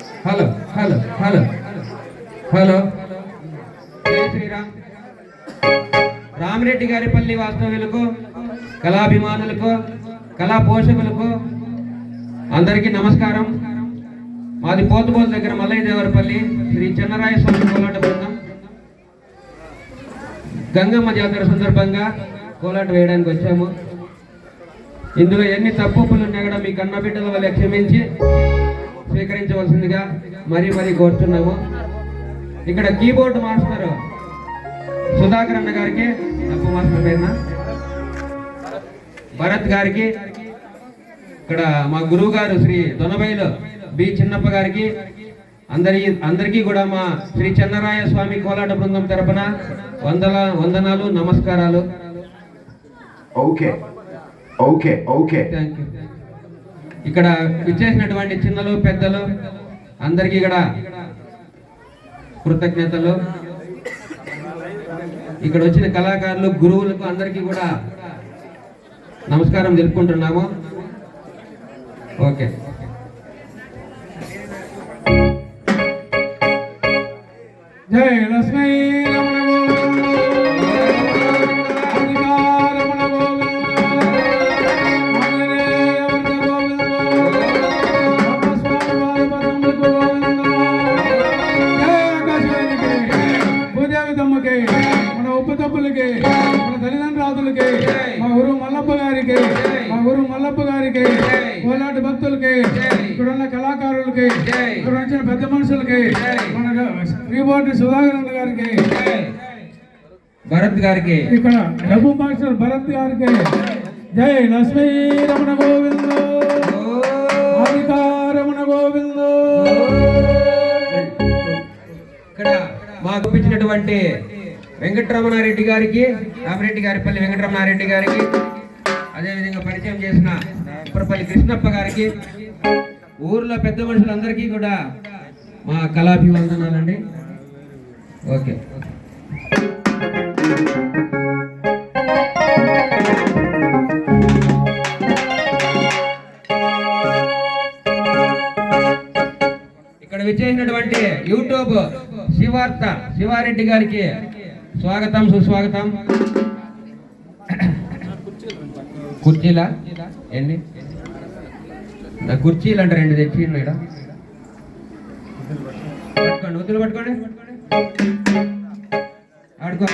Hello hello hello hello. Sriram. Ramireddy Garipalli వాస్తవ్యులకు కళాభిమానులకు కళా పోషకులకు అందరికీ నమస్కారం. మాది పోతుబోల్ దగ్గర మల్లయ్య దేవరపల్లి శ్రీ చెన్నరాయ స్వామి కోలాట బృందం. గంగమ్మ జాతర సందర్భంగా కోలాట వేయడానికి వచ్చాము. ఇందులో ఎన్ని తప్పులు ఉన్నా కూడా మీ కన్న బిడ్డల వల్ల క్షమించి స్వీకరించవలసిందిగా మరీ మరీ కోరుతున్నాము ఇక్కడ కీబోర్డ్ మాస్టర్ సుధాకర్ అన్న గారికి తప్పు మాస్టర్ పేరున భరత్ గారికి ఇక్కడ మా గురువు గారు శ్రీ దొనబైలు బి చిన్నప్ప గారికి అందరి అందరికీ కూడా మా శ్రీ చెన్నరాయ స్వామి కోలాట బృందం తరపున వందల వందనాలు నమస్కారాలు Okay. Okay. Okay. Thank you ఇక్కడ ఇచ్చేసినటువంటి చిన్నలు పెద్దలు అందరికీ ఇక్కడ కృతజ్ఞతలు. ఇక్కడ వచ్చిన కళాకారులు గురువులకు అందరికీ కూడా నమస్కారం తెలుపుకుంటున్నాము. ఓకే. జై లక్ష్మీ! మన తల్లిదండ్రులకి మా గురువు మల్లప్ప గారికి మా గురువు మల్లప్ప గారికి కోలాటి భక్తులకి ఇక్కడ ఉన్న కళాకారులకి ఇక్కడ వచ్చిన పెద్ద మనుషులకి మన శ్రీబోటి సుధాకర్ గారికి భరత్ గారికి. ఇక్కడ డబ్బు మాస్టర్ భరత్ గారికి జై లక్ష్మీ రమణ గోవింద. రమణ గోవింద. ఇక్కడ మాకు ఇచ్చినటువంటి వెంకటరమణారెడ్డి గారికి రామరెడ్డి గారిపల్లి వెంకటరమణారెడ్డి గారికి అదేవిధంగా పరిచయం చేసిన ఉప్పరపల్లి కృష్ణప్ప గారికి ఊర్లో పెద్ద మనుషులందరికీ కూడా మా కళాభివందనాలండి. ఓకే. ఇక్కడ విచ్చేసినటువంటి యూట్యూబ్ శివార్త శివారెడ్డి గారికి. స్వాగతం సుస్వాగతం. కుర్చీలా? ఎన్ని? కుర్చీలు అంటే రెండు తెచ్చి ఇక్కడ పట్టుకోండి వద్దులు పట్టుకోండి. ఆడుకో.